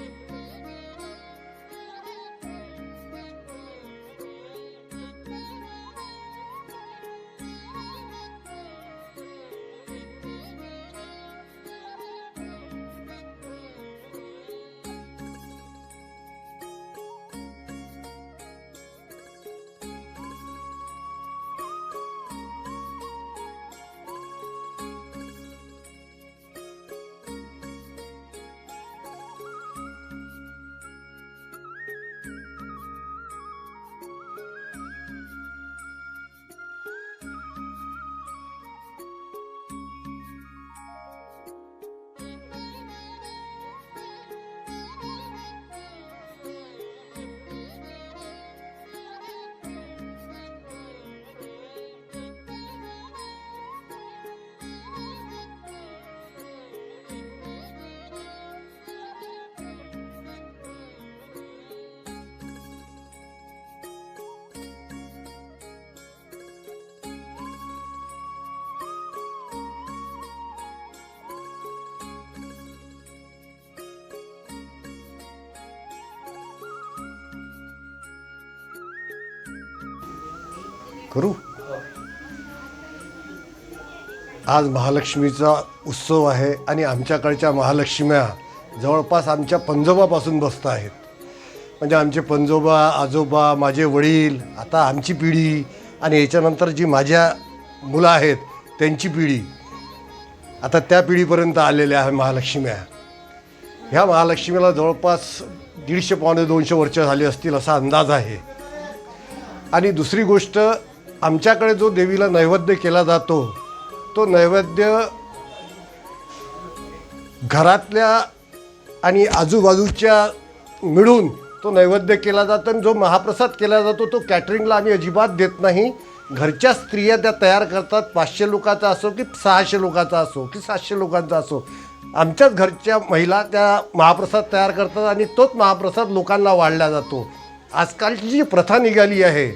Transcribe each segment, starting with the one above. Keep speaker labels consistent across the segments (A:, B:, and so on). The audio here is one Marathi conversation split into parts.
A: ずっ करू? आज महालक्ष्मीचा उत्सव आहे आणि आमच्याकडच्या महालक्ष्म्या जवळपास आमच्या पंजोबापासून बसत आहेत. म्हणजे आमचे पंजोबा आजोबा माझे वडील आता आमची पिढी आणि याच्यानंतर जी माझ्या मुलं आहेत त्यांची पिढी आता त्या पिढीपर्यंत आलेल्या आहे महालक्ष्म्या. ह्या महालक्ष्मीला जवळपास दीडशे पावणे दोनशे वर्ष झाली असतील असा अंदाज आहे. आणि दुसरी गोष्ट आमच्याकडे जो देवीला नैवेद्य केला जातो तो नैवेद्य घरातल्या आणि आजूबाजूच्या मिळून तो नैवेद्य केला जातो आणि जो महाप्रसाद केला जातो तो कॅटरिंगला आम्ही अजिबात देत नाही. घरच्या स्त्रिया त्या तयार करतात. पाचशे लोकांचा असो की सहाशे लोकांचा असो की सातशे लोकांचा असो. आमच्याच घरच्या महिला त्या महाप्रसाद तयार करतात आणि तोच महाप्रसाद लोकांना वाढला जातो. आजकालची जी प्रथा निघाली आहे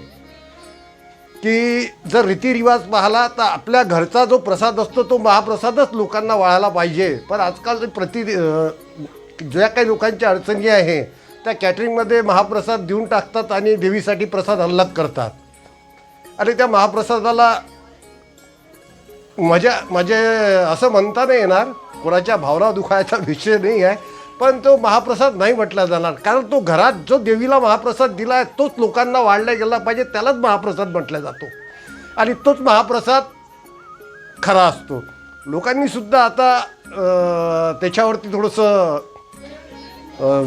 A: की जर रीतिरिवाज पाहला तर आपल्या घरचा जो प्रसाद असतो तो महाप्रसादच लोकांना वाळायला पाहिजे. पण आजकाल प्रति ज्या काही लोकांच्या अडचणी आहे त्या कॅटरिंगमध्ये महाप्रसाद देऊन टाकतात आणि देवीसाठी प्रसाद अलग करतात. आणि त्या महाप्रसादाला मजा म्हणजे असं म्हणता नाही येणार. कोणाच्या भावना दुखायचा विषय नाही आहे. पण तो महाप्रसाद नाही म्हटला जाणार. कारण तो घरात जो देवीला महाप्रसाद दिला आहे तोच लोकांना वाढला गेला पाहिजे त्यालाच महाप्रसाद म्हटला जातो. आणि तोच महाप्रसाद खरा असतो. लोकांनी सुद्धा आता त्याच्यावरती थोडंसं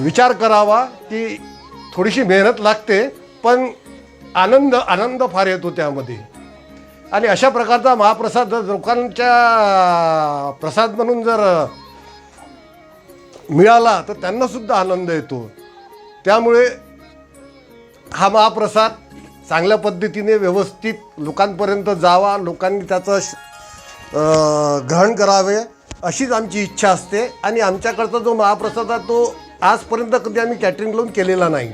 A: विचार करावा की थोडीशी मेहनत लागते पण आनंद आनंद फार येतो त्यामध्ये. आणि अशा प्रकारचा महाप्रसाद जर लोकांच्या प्रसाद म्हणून जर मिळाला तर त्यांनासुद्धा आनंद येतो. त्यामुळे हा महाप्रसाद चांगल्या पद्धतीने व्यवस्थित लोकांपर्यंत जावा लोकांनी त्याचं श- ग्रहण करावे अशीच आमची इच्छा असते आणि आमच्याकडचा जो महाप्रसाद आहे तो आजपर्यंत कधी आम्ही कॅटरिंग लावून केलेला नाही.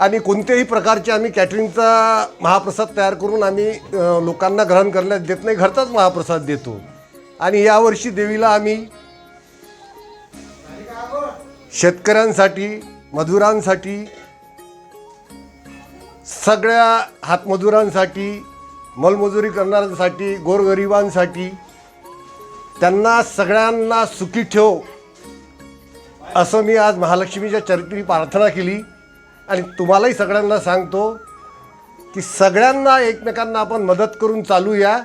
A: आणि कोणत्याही प्रकारचे आम्ही कॅटरिंगचा महाप्रसाद तयार करून आम्ही लोकांना ग्रहण करण्यास देत नाही. घरचाच महाप्रसाद देतो. आणि यावर्षी देवीला आम्ही शेतकऱ्यांसाठी मजुरांसाठी सगळ्या हातमजुरांसाठी मलमजुरी करणाऱ्यांसाठी गोरगरिबांसाठी त्यांना सगळ्यांना सुखी ठेव असं मी आज महालक्ष्मीच्या चरित्री प्रार्थना केली. आणि तुम्हालाही सगळ्यांना सांगतो की सगळ्यांना एकमेकांना आपण मदत करून चालूया.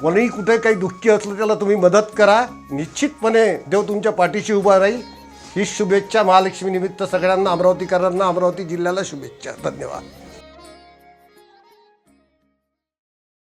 A: कोणीही कुठे काही दुःखी असलं त्याला तुम्ही मदत करा. निश्चितपणे देव तुमच्या पाठीशी उभा राहील. ही शुभेच्छा महालक्ष्मी निमित्त सगळ्यांना अमरावतीकरांना अमरावती जिल्ह्याला शुभेच्छा. धन्यवाद.